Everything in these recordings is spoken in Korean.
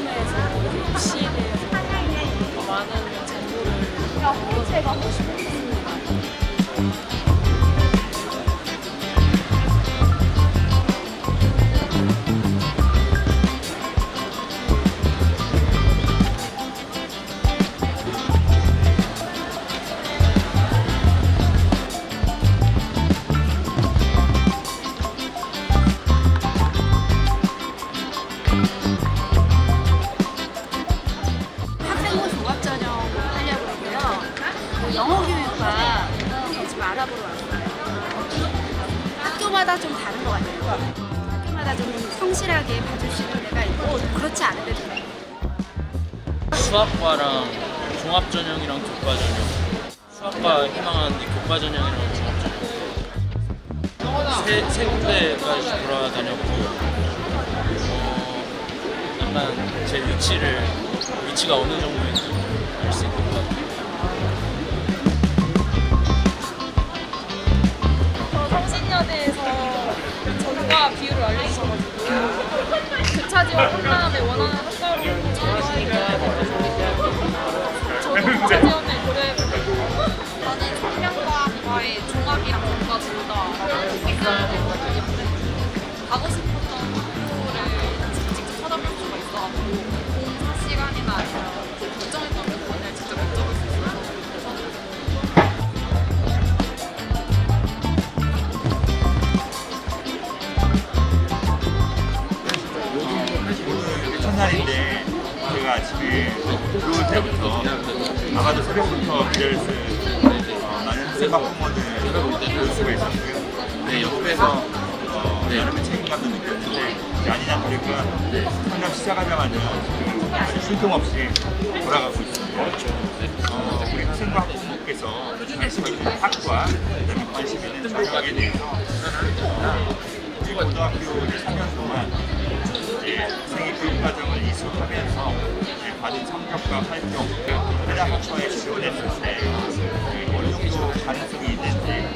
포함해서 입시에 대해서 더 많은 정보를 얻어가고 싶습니 영어 교육과 지금 알아보러 왔어요. 학교마다 좀 다른 것 같아요. 학교마다 좀 성실하게 봐줄 수 있는 데가 있고 그렇지 않은 데도 있고. 수학과랑 종합 전형이랑 교과 전형 수학과 희망하는데 교과 전형이랑 종합 전형 세, 세 군데까지 돌아다녔고 어, 약간 제 위치를 위치가 어느 정도인지 알 수 있는 전과 비율을 알려주셔가지고 교차 지원 한 다음에 원하는 학과로 전화해야 저도 교차 지원을 고려해보고 저는 성명과학과의 종합이랑 전과 둘다 가고 싶었 첫날인데 제가 아침에 들어올 때부터 아마도 새벽부터 기다렸을 어, 많은 학생과 학부모들 볼 수가 있었고요. 네, 옆에서 어, 나름의 책임감도 느꼈는데 아니나 다를까 상담 시작하자마자 지금 쉴틈 없이 돌아가고 있습니다. 어, 우리 학생과 학부모께서 관심 있는 학과, 그다음에 관심 있는 전형에 대해서 어, 우리 고등학교 이제 3년 동안 교육 과정을 이수하면서 이제 받은 성적과 활동, 해당 학과에 지원했을 때 정도 가능성이 있는지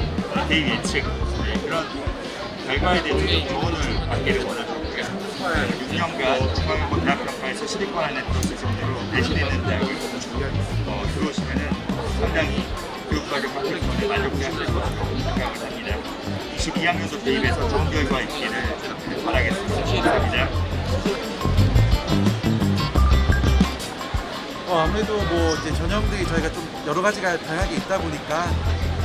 대입 예측 네, 그런 결과에 대해서 좀 조언을 받기를 원하셨고요. 6년간 중앙고등학교과에서 10위권 안에 들었을 정도로 내신있는 대학에 어, 들어오시면은 상당히 교육과정 학교에서 만족해 하실 것으로 생각을 합니다. 22학년도 대입에서 좋은 결과 있기를 바라겠습니다. 감사합니다. 어, 아무래도 뭐 이제 전형들이 저희가 좀 여러 가지가 다양하게 있다 보니까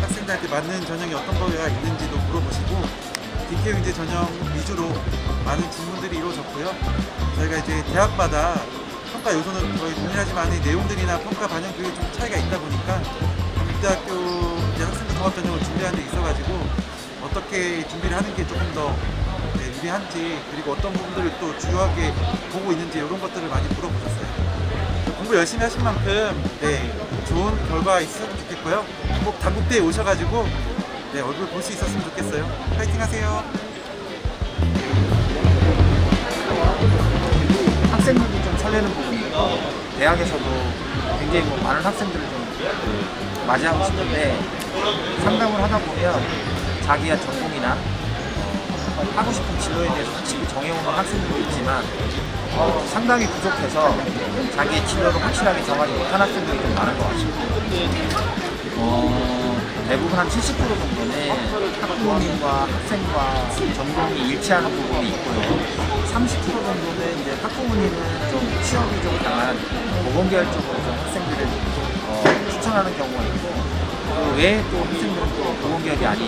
학생들한테 맞는 전형이 어떤 거가 있는지도 물어보시고 DKU 이제 전형 위주로 많은 질문들이 이루어졌고요. 저희가 이제 대학마다 평가 요소는 거의 동일하지만 이 내용들이나 평가 반영 교육이 좀 차이가 있다 보니까 국대학교 이제 학생부 종합 전형을 준비하는 데 있어가지고 어떻게 준비를 하는 게 조금 더 네, 유리한지 그리고 어떤 부분들을 또 주요하게 보고 있는지 이런 것들을 많이 물어보셨어요. 공부 열심히 하신 만큼 네, 좋은 결과 있으면 좋겠고요. 꼭 단국대에 오셔가지고 네, 얼굴 볼 수 있었으면 좋겠어요. 파이팅 하세요. 학생들이 좀 설레는 부분이고 대학에서도 굉장히 뭐 많은 학생들을 좀 맞이하고 싶은데 상담을 하다 보면 자기의 전공이나 어, 하고 싶은 진로에 대해서 확실히 정해오는 학생들도 있지만 어, 상당히 부족해서 자기의 진로를 확실하게 정하지 못한 학생들이 좀 많은 것 같습니다. 어, 대부분 한 70% 정도는 학부모님과 학생과 전공이 일치하는 부분이 있고요. 30% 정도는 이제 학부모님은 좀 취업이 좀 강한 보건계열 쪽으로 좀 학생들을 어, 추천하는 경우가 있고 그 외에 또 학생들은 또 보건계열이 아닌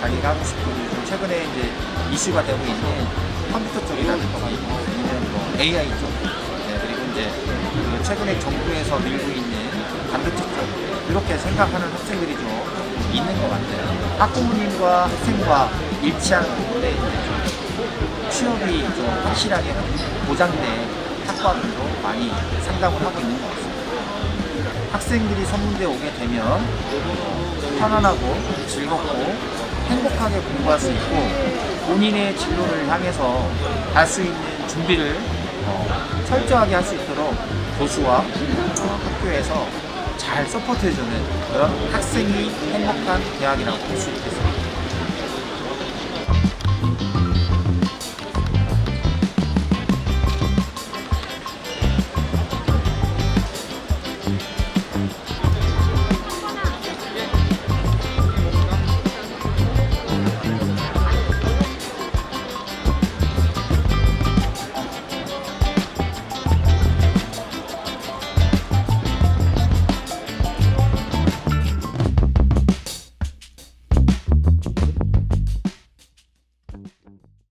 자기가 하고 싶은 좀 최근에 이제 이슈가 되고 있는 컴퓨터 쪽이라든지 아니면 뭐 AI 쪽 네, 그리고 이제 그 최근에 정부에서 밀고 있는 반도체 쪽 이렇게 생각하는 학생들이 좀 있는 것 같아요. 학부모님과 학생과 일치하는 부분에 좀 취업이 좀 확실하게 보장된 학과들도 많이 상담을 하고 있는 것 같습니다. 학생들이 선문대에 오게 되면 편안하고 즐겁고 행복하게 공부할 수 있고 본인의 진로를 향해서 갈 수 있는 준비를 어, 철저하게 할 수 있도록 교수와 어, 학교에서 잘 서포트해주는 그런 학생이 행복한 대학이라고 볼 수 있겠습니다.